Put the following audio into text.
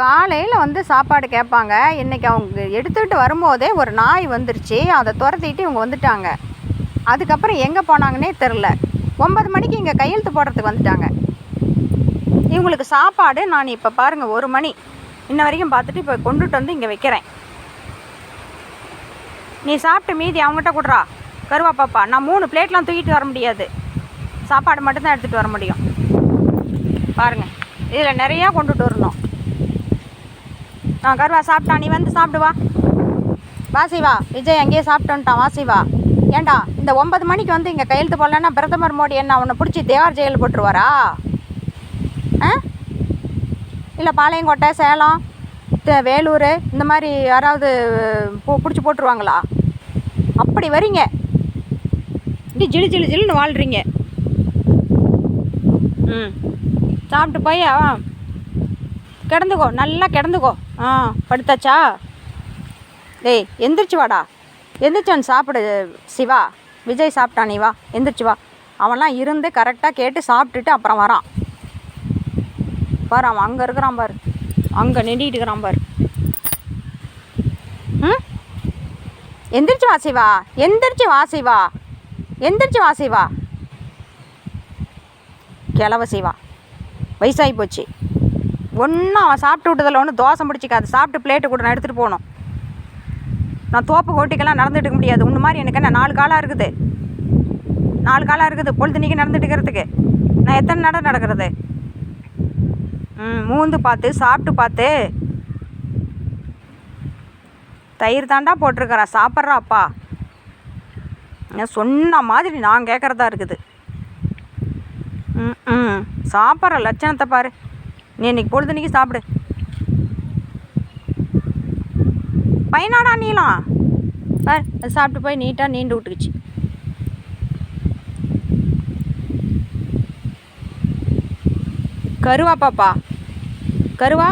காலையில் வந்து சாப்பாடு கேட்பாங்க. இன்றைக்கி அவங்க எடுத்துகிட்டு வரும்போதே ஒரு நாய் வந்துருச்சு. அதை துரத்திட்டு இவங்க வந்துட்டாங்க. அதுக்கப்புறம் எங்கே போனாங்கன்னே தெரில ஒன்பது மணிக்கு இங்கே கையெழுத்து போடுறதுக்கு வந்துட்டாங்க. இவங்களுக்கு சாப்பாடு நான் இப்போ பாருங்கள் ஒரு மணி. இன்ன வரைக்கும் பார்த்துட்டு இப்போ கொண்டுட்டு வந்து இங்கே வைக்கிறேன். நீ சாப்பிட்டு மீதி அவங்ககிட்ட கொடுறா. கருவா பாப்பா நான் மூணு பிளேட்லாம் தூக்கிட்டு வர முடியாது. சாப்பாடு மட்டும்தான் எடுத்துகிட்டு வர முடியும். பாருங்கள் இதில் நிறையா கொண்டுட்டு வரணும். ஆ கருவா சாப்பிட்டா நீ வந்து சாப்பிடு வா. வா சிவா விஜய் அங்கேயே சாப்பிட்டுன்ட்டான். வா சிவா. ஏண்டா இந்த ஒன்பது மணிக்கு வந்து இங்கே கையெழுத்து போடலன்னா பிரதமர் மோடி என்ன அவனை பிடிச்சி தேவார் ஜெயில் போட்டுருவாரா? ஆ? இல்லை பாளையங்கோட்டை சேலம் வேலூர் இந்த மாதிரி யாராவது பிடிச்சி போட்டுருவாங்களா? அப்படி வரீங்க. இப்படி ஜிலு ஜிலு ஜிலுன்னு வாழ்கிறீங்க ம். சாப்பிட்டு போய் ஆ கிடந்துக்கோ நல்லா கிடந்துக்கோ. ஆ படுத்தாச்சா? டேய் எந்திரிச்சு வாடா. எந்திரிச்சவன் சாப்பிடு சிவா. விஜய் சாப்பிட்டான் நீ வா. எந்திரிச்சு வா. அவன்லாம் இருந்து கரெக்டாக கேட்டு சாப்பிட்டுட்டு அப்புறம் வரான். பாரு அவன் அங்கே இருக்கிறான் பாரு. அங்கே நின்றுட்டு இருக்கிறான் பாரு. ம்? எந்திரிச்சு வா சிவா. எந்திரிச்சு வா சிவா. எந்திரிச்சு வா சிவா. கிளவ சிவா. வயசாகி போச்சு. ஒன்றும் அவன் சாப்பிட்டு விட்டதில் ஒன்றும் தோசை முடிச்சிக்காது. சாப்பிட்டு பிளேட்டு கூட நான் எடுத்துகிட்டு போகணும். நான் தோப்பு கோட்டிக்கெல்லாம் நடந்துட்டு இருக்க முடியாது. உன்ன மாதிரி எனக்கு என்ன நாலு காலாக இருக்குது? நாலு காலாக இருக்குது. பொழுதுனிக்கு நடந்துட்டு இருக்கிறதுக்கு. நான் எத்தனை நட நடக்கிறது? ம் மூந்து பார்த்து சாப்பிட்டு பார்த்து. தயிர் தாண்டா போட்டிருக்கிறேன் சாப்பிட்றாப்பா சொன்ன மாதிரி நான் கேட்குறதா இருக்குது. ம் ம். சாப்பிட்ற லட்சணத்தை பாரு. நீ இன்னைக்கு பொழுதுனிக்கு சாப்பிடு. பையனாடா நீலாம் பார் அது சாப்பிட்டு போய் நீட்டாக நீண்டு விட்டுக்குச்சு. கருவா பாப்பா. கருவா?